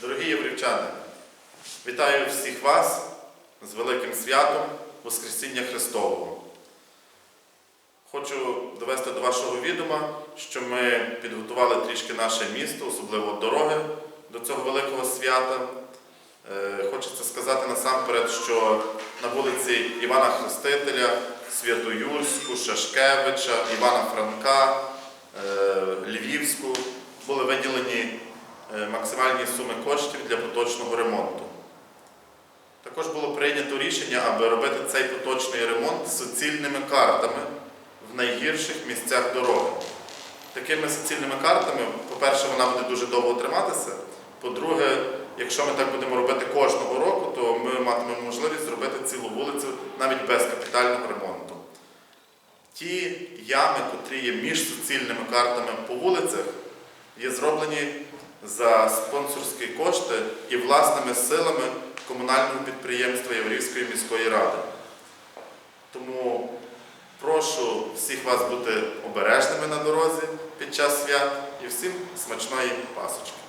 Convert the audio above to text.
Дорогі єврівчани, вітаю всіх вас з великим святом Воскресіння Христового. Хочу довести до вашого відома, що ми підготували трішки наше місто, особливо дороги до цього великого свята. Е, Хочеться сказати насамперед, що на вулиці Івана Хрестителя, Святоюрську, Шашкевича, Івана Франка, е, Львівську були виділені максимальні суми коштів для поточного ремонту. Також було прийнято рішення, аби робити цей поточний ремонт суцільними картами в найгірших місцях дороги. Такими суцільними картами, по-перше, вона буде дуже довго триматися. По-друге, якщо ми так будемо робити кожного року, то ми матимемо можливість зробити цілу вулицю навіть без капітального ремонту. Ті ями, котрі є між суцільними картами по вулицях, є зроблені за спонсорські кошти і власними силами комунального підприємства Єврівської міської ради. Тому прошу всіх вас бути обережними на дорозі під час свят і всім смачної пасочки.